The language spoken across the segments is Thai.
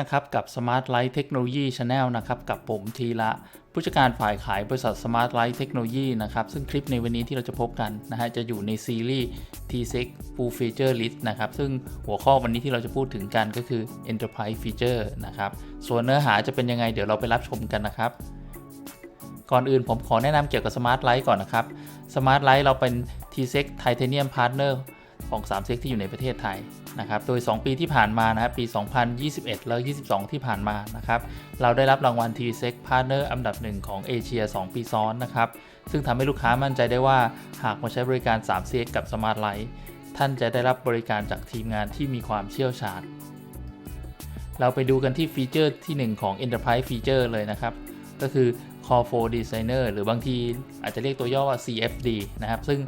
นะครับกับ Smart Light Technology Channel นะครับกับผมทีละผู้จัดการฝ่ายขายบริษัท Smart Light Technology นะครับซึ่งคลิปในวันนี้ที่เราจะพบกันนะฮะจะอยู่ในซีรีส์ T6 Full Feature List นะครับซึ่งหัวข้อวันนี้ที่เราจะพูดถึงกันก็คือ Enterprise Feature นะครับส่วนเนื้อหาจะเป็นยังไงเดี๋ยวเราไปรับชมกันนะครับก่อนอื่นผมขอแนะนำเกี่ยวกับ Smart Light ก่อนนะครับ Smart Light เราเป็น T6 Titanium Partner ของ3เซกที่อยู่ในประเทศไทย นะครับโดย 2 ปีที่ผ่านมานะครับปี 2021 แล้ว 22 ที่ผ่านมานะครับเราได้รับรางวัล t s e c Partner อันดับหนึ่งของเอเชีย 2 ปีซ้อนนะครับซึ่งทำให้ลูกค้ามั่นใจได้ว่าหากมาใช้บริการ3เซกกับ Smart Light ท่านจะได้รับบริการจากทีมงานที่มีความเชี่ยวชาญ เราไปดูกันที่ฟีเจอร์ที่ 1 ของ Enterprise Feature เลยนะครับ ก็คือ Call for Designer หรือบางทีอาจจะเรียกตัวย่อว่า CFD นะครับ ซึ่ง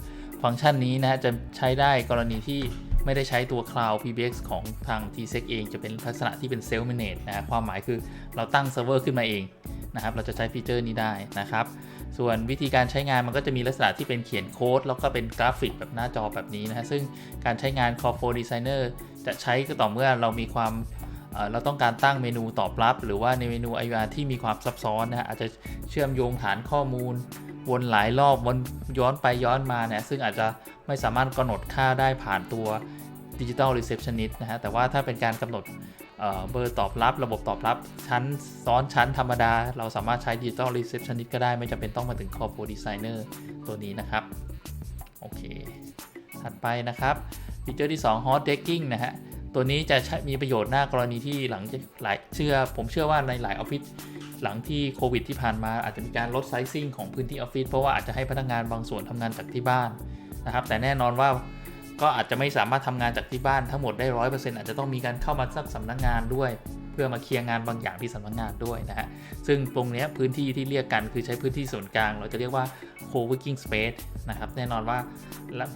ฟังก์ชันนี้นะฮะจะใช้ได้กรณีที่ ไม่ได้ใช้ตัว Cloud PBX ของทาง t s e c เองจะเป็นลักษณะที่เป็น Self Manage นะฮะความหมายคือเราตั้งเซิร์ฟเวอร์ขึ้นมาเองนะครับเราจะใช้ฟีเจอร์นี้ได้นะครับ ส่วนวิธีการใช้งานมันก็จะมีลักษณะที่เป็นเขียนโค้ด แล้วก็เป็นกราฟิกแบบหน้าจอแบบนี้นะฮะซึ่งการใช้งาน Call for Designer จะใช้ก็ต่อเมื่อเรามีความเราต้องการตั้งเมนูตอบรับ หรือว่าในเมนู IVR ที่มีความซับซ้อนนะฮะอาจจะเชื่อมโยงฐานข้อมูล วนหลายรอบวนย้อนไปย้อนมาเนี่ยซึ่งอาจจะไม่สามารถกำหนดค่าได้ผ่านตัว Digital Receptionist นะฮะแต่ว่าถ้าเป็นการกำหนดเเบอร์ตอบรับระบบตอบรับ ชั้นซ้อนชั้นธรรมดา เราสามารถใช้ Digital Receptionist ก็ได้ไม่จำเป็นต้องมาถึง Corpo Designer ตัวนี้นะครับ โอเค ถัดไปนะครับฟีเจอร์ที่ 2 Hot Decking นะฮะ ตัวนี้จะมีประโยชน์หน้ากรณีที่หลังหลายเชื่อ ผมเชื่อว่าในหลายออฟฟิศหลังที่โควิดที่ผ่านมาอาจจะมีการลดไซซิ่งของพื้นที่ออฟฟิศเพราะว่าอาจจะให้พนักงานบางส่วนทำงานจากที่บ้านนะครับแต่แน่นอนว่าก็อาจจะไม่สามารถทำงานจากที่บ้านทั้งหมดได้ร้อยเปอร์เซ็นต์อาจจะต้องมีการเข้ามาสักสำนักงานด้วย เพื่อมาเคลียร์งานบางอย่างที่สำนักงานด้วยนะฮะซึ่งตรงนี้พื้นที่ที่เรียกกันคือใช้พื้นที่ส่วนกลาง เราจะเรียกว่า co-working space นะครับแน่นอนว่า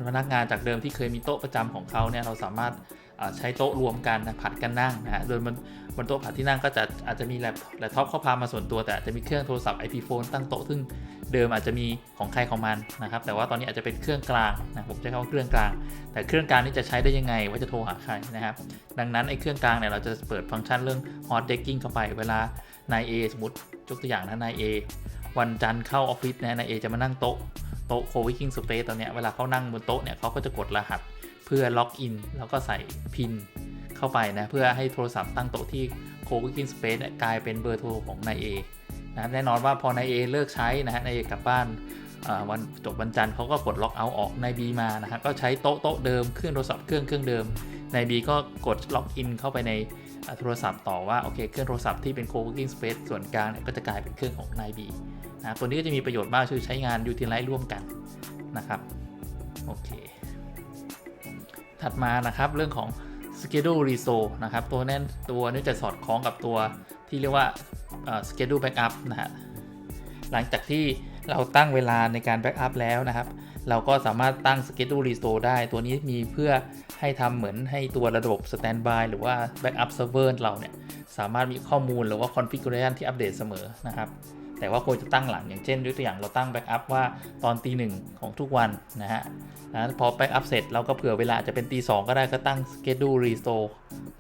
พนักงานจากเดิมที่เคยมีโต๊ะประจำของเขาเนี่ยเราสามารถใช้โต๊ะรวมกันนะผัดกันนั่งนะฮะโดยบนบนโต๊ะผัดที่นั่งก็จะอาจจะมีแล็ปแล็ปท็อปเข้าพามาส่วนตัวแต่อาจจะมีเครื่องโทรศัพท์ IP phone ตั้งโต๊ะซึ่ง เดิมอาจจะมีของใครของมันนะครับ แต่ว่าตอนนี้อาจจะเป็นเครื่องกลางนะผมใช้คำว่าเครื่องกลาง แต่เครื่องกลางนี่จะใช้ได้ยังไงว่าจะโทรหาใครนะครับ ดังนั้นไอ้เครื่องกลางเนี่ยเราจะเปิดฟังก์ชันเรื่อง hot decking เข้าไปเวลานาย A สมมติยกตัวอย่างนะนาย A วันจันทร์เข้าออฟฟิศนะนาย A จะมานั่งโต๊ะโต๊ะ co-working space ตอนเนี้ยเวลาเขานั่งบนโต๊ะเนี่ยเขาก็จะกดรหัสเพื่อล็อกอินแล้วก็ใส่พินเข้าไปนะ เพื่อให้โทรศัพท์ตั้งโต๊ะที่ co-working space เนี่ยกลายเป็นเบอร์โทรของนาย A นะครับแน่นอนว่าพอนาย A เลิกใช้นะฮะนาย A กลับบ้านวันจบวันจันทร์เขาก็กดล็อกเอาออกนาย B มานะฮะก็ใช้โต๊ะโต๊ะเดิมเครื่องโทรศัพท์เครื่องเครื่องเดิมนาย B ก็กดล็อกอินเข้าไปในโทรศัพท์ต่อว่าโอเคเครื่องโทรศัพท์ที่เป็น co-working space ส่วนกลางเนี่ยก็จะกลายเป็นเครื่องของนาย B นะตัวนี้ก็จะมีประโยชน์มากคือใช้งาน utilize ร่วมกันนะครับโอเคถัดมานะครับเรื่องของ schedule reso นะครับตัวนั้นตัวนี้จะสอดคล้องกับตัว ที่เรียกว่าเอ่อ schedule backup นะฮะหลังจากที่เราตั้งเวลาในการ backup แล้วนะครับ เราก็สามารถตั้ง schedule restore ได้ ตัวนี้มีเพื่อให้ทำเหมือนให้ตัวระบบ standby หรือว่า backup server เราเนี่ย สามารถมีข้อมูลหรือว่า configuration ที่อัปเดตเสมอนะครับ แต่ว่าควรจะตั้งหลังอย่างเช่นยกตัวอย่างเราตั้งแบ็กอัพว่าตอนตีหนึ่งของทุกวันนะฮะนะพอแบ็กอัพเสร็จเราก็เผื่อเวลาจะเป็นตีสองก็ได้ก็ตั้ง schedule restore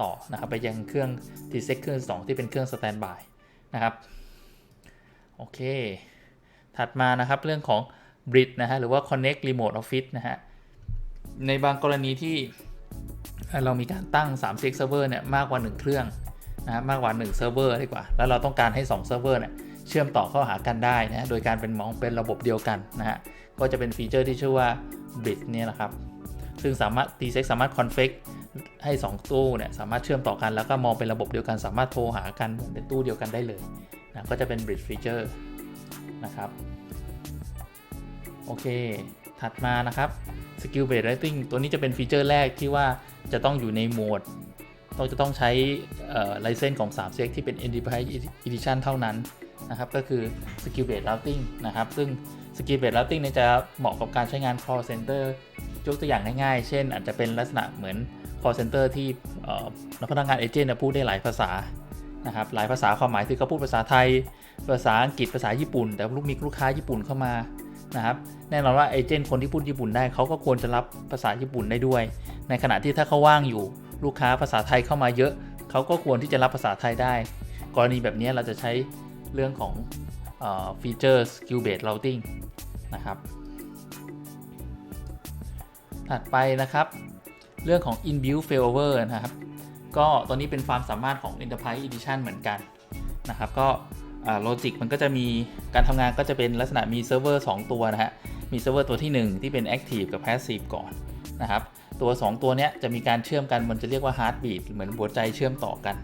ต่อนะครับไปยังเครื่อง t s e c เครื่อง2ที่เป็นเครื่อง standby นะครับโอเค ถัดมานะครับเรื่องของ bridge นะฮะหรือว่า connect remote office นะฮะในบางกรณีที่เรามีการตั้ง3 6 server เนี่ยมากกว่า 1 เครื่องนะมากกว่า1 server ดีกว่า แล้วเราต้องการให้2 server เนี่ย เชื่อมต่อเข้าหากันได้นะโดยการเป็นมองเป็นระบบเดียวกันนะฮะก็จะเป็นฟีเจอร์ที่ชื่อว่า Bridge เนี่ยนะครับซึ่งสามารถ t s e c สามารถ config ให้ 2 ตู้เนี่ยสามารถเชื่อมต่อกันแล้วก็มองเป็นระบบเดียวกันสามารถโทรหากันเหมือนเป็นตู้เดียวกันได้เลยนะก็จะเป็น Bridge feature นะครับโอเค ถัดมานะครับ Skill Based Rating ตัวนี้จะเป็นฟีเจอร์แรกที่ว่าจะต้องอยู่ในโหมดต้องจะต้องใช้ไลเซนส์ของ3 s ที่เป็น Enterprise Edition เท่านั้น นะครับก็คือ Skill Based Routing นะครับซึ่ง Skill Based Routing เนี่ยจะเหมาะกับการใช้งาน Call Center ยกตัวอย่างง่ายๆ เช่น อาจจะเป็นลักษณะเหมือน Call Center ที่พนักงานเอเจนต์พูดได้หลายภาษานะครับหลายภาษาความหมายคือเขาพูดภาษาไทย ภาษาอังกฤษภาษาญี่ปุ่น แต่ลูกมีลูกค้าญี่ปุ่นเข้ามานะครับแน่นอนว่าเอเจนต์คนที่พูดญี่ปุ่นได้เขาก็ควรจะรับภาษาญี่ปุ่นได้ด้วย ในขณะที่ถ้าเขาว่างอยู่ลูกค้าภาษาไทยเข้ามาเยอะ เขาก็ควรที่จะรับภาษาไทยได้ กรณีแบบนี้เราจะใช้ เรื่องของฟีเจอร์ skill based routing นะครับ ถัดไปนะครับ เรื่องของ inbuilt failover นะครับ ก็ตัวนี้เป็นความสามารถของ Enterprise Edition เหมือนกันนะครับ ก็โลจิกมันก็จะมีการทำงานก็จะเป็นลักษณะมีเซิร์ฟเวอร์2ตัวนะฮะ มีเซิร์ฟเวอร์ตัวที่ 1 ที่เป็น Active กับ Passive ก่อนนะครับ ตัว 2 ตัวเนี้ยจะมีการเชื่อมกันมันจะเรียกว่า Heartbeat เหมือนหัวใจเชื่อมต่อกัน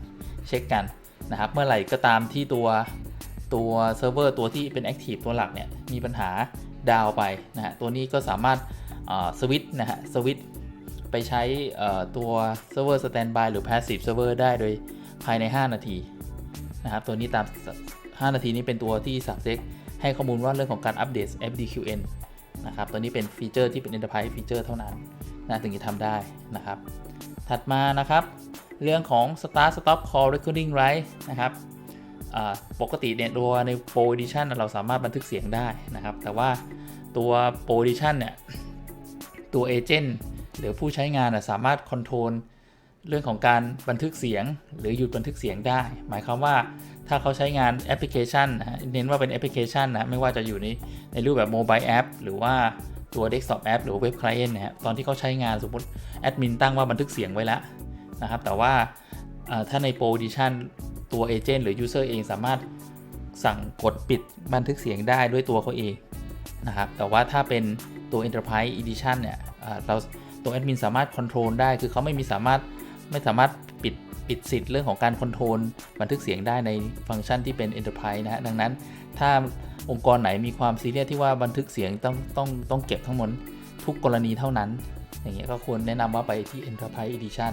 เช็คกัน นะครับ เมื่อไหร่ก็ตามที่ตัวตัวเซิร์ฟเวอร์ตัวที่เป็น Active ตัวหลักเนี่ยมีปัญหาดาวไปนะฮะตัวนี้ก็สามารถสวิตนะฮะสวิตไปใช้ตัวเซิร์ฟเวอร์สแตนบายหรือ Passive Server ได้โดยภายใน 5 นาทีนะครับตัวนี้ตาม 5 นาทีนี้เป็นตัวที่ Subject ให้ข้อมูลว่าเรื่องของการอัปเดต FDQN นะครับตัวนี้เป็นฟีเจอร์ที่เป็น Enterprise Feature เท่านั้นนะถึงจะทำได้นะครับ ถัดมานะครับ เรื่องของ Start Stop Call Recording Right นะครับปกติเนี่ยตัวใน Pro Edition เราสามารถบันทึกเสียงได้นะครับ แต่ว่าตัว Pro Edition เนี่ย ตัวเอเจนต์หรือผู้ใช้งานสามารถคอนโทรลเรื่องของการบันทึกเสียง หรือหยุดบันทึกเสียงได้ หมายความว่าถ้าเขาใช้งานแอปพลิเคชันนะเน้นว่าเป็นแอปพลิเคชันนะ ไม่ว่าจะอยู่ในในรูปแบบโมบายแอปหรือว่าตัวเดสก์ท็อปแอปหรือเว็บคลเอนต์นะฮะตอนที่เขาใช้งานสมมติแอดมินตั้งว่าบันทึกเสียงไว้แล้ว นะครับ แต่ว่าถ้าในโปรดิชันตัวเอเจนต์หรือยูเซอร์เองสามารถสั่งกดปิดบันทึกเสียงได้ด้วยตัวเขาเองนะครับ แต่ว่าถ้าเป็นตัว Enterprise Edition เนี่ยเราตัวแอดมินสามารถคอนโทรลได้ คือเขาไม่มีสามารถไม่สามารถปิดปิดสิทธิ์เรื่องของการคอนโทรลบันทึกเสียงได้ในฟังก์ชันที่เป็น Enterprise นะฮะ ดังนั้นถ้าองค์กรไหนมีความซีเรียสที่ว่าบันทึกเสียงต้องต้องต้องเก็บทั้งหมดทุกกรณีเท่านั้น อย่างเงี้ยก็ควรแนะนำว่าไปที่ Enterprise Edition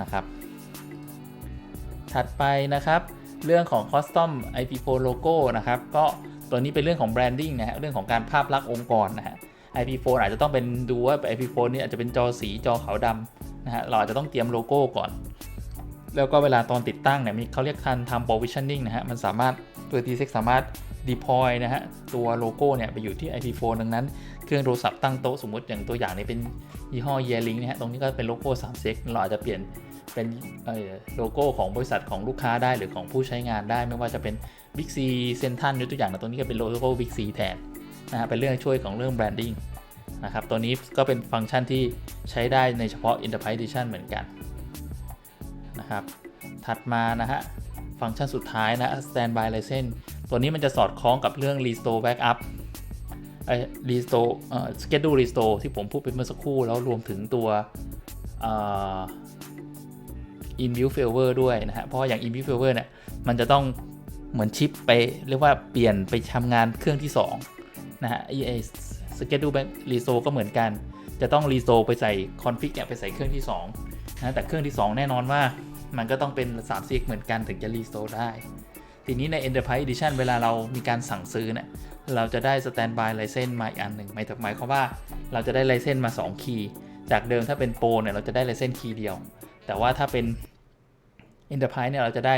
นะครับ ถัดไปนะครับ เรื่องของ Custom IP4 Logo นะครับ ก็ตัวนี้เป็นเรื่องของ Branding นะฮะเรื่องของการภาพลักษณ์องค์กรนะฮะ IP4 อาจจะต้องเป็นดูว่า IP4 นี่อาจจะเป็นจอสีจอขาวดำนะฮะเราอาจจะต้องเตรียมโลโก้ก่อน แล้วก็เวลาตอนติดตั้งเนี่ยมีเขาเรียกคันทำ provisioning นะฮะมันสามารถตัว t ีเซ็กสามารถ deploy นะฮะตัวโลโก้เนี่ยไปอยู่ที่ IP4 ดังนั้น เครื่องโทรศัพท์ตั้งโต๊ะสมมติอย่างตัวอย่างนี้เป็นยี่ห้อ Yearlink นะฮะตรงนี้ก็เป็นโลโก้3 s e c เราอาจจะเปลี่ยนเป็นโลโก้ของบริษัทของลูกค้าได้หรือของผู้ใช้งานได้ ไม่ว่าจะเป็น Big C Central ยกตัวอย่างนะตรงนี้ก็เป็นโลโก้ Big C แทนนะฮะเป็นเรื่องช่วยของเรื่อง branding นะครับตัวนี้ก็เป็นฟังก์ชันที่ใช้ได้ในเฉพาะ Enterprise Edition เหมือนกันนะครับถัดมานะฮะฟังก์ชันสุดท้ายนะ Standby License ตัวนี้มันจะสอดคล้องกับเรื่อง Restore Backup ไอ้ Restore เอ่อ Schedule Restore ที่ผมพูดไปเมื่อสักครู่ แล้วรวมถึงตัวเอ่อ Inbuilt Failover ด้วยนะฮะ เพราะอย่าง Inbuilt Failover เนี่ย มันจะต้องเหมือนชิปไป เรียกว่าเปลี่ยนไปทำงานเครื่องที่ 2 นะฮะไอ้ schedule back restore ก็เหมือนกัน จะต้อง restore ไปใส่ config เนี่ยไปใส่เครื่องที่2นะแต่เครื่องที่ 2 แน่นอนว่ามันก็ต้องเป็น3 CX เหมือนกันถึงจะ restore ได้ ทีนี้ใน Enterprise Edition เวลาเรามีการสั่งซื้อเนี่ยเราจะได้ standby license มาอีกอันหนึ่งหมายถึงหมายความว่าเราจะได้ license มา 2 คีย์ จากเดิมถ้าเป็น Pro เนี่ยเราจะได้ license คีย์เดียว แต่ว่าถ้าเป็น Enterprise เนี่ยเราจะได้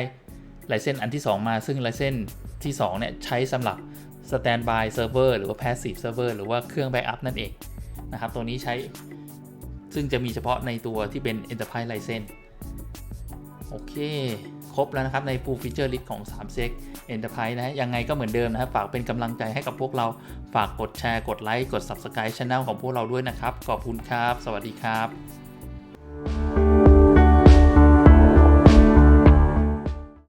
license อันที่ 2 มา ซึ่ง license ที่2เนี่ยใช้สำหรับ Standby Server หรือว่า Passive Server หรือว่าเครื่อง Backup นั่นเองนะครับ ตัวนี้ใช้ซึ่งจะมีเฉพาะในตัวที่เป็น Enterprise License โอเค ครบแล้วนะครับใน Full Feature List ของ3 Sec Enterprise นะยังไงก็เหมือนเดิมนะครับฝากเป็นกำลังใจให้กับพวกเราฝากกดแชร์ กดไลค์กด Subscribe Channel ของพวกเราด้วยนะครับ ขอบคุณครับ สวัสดีครับ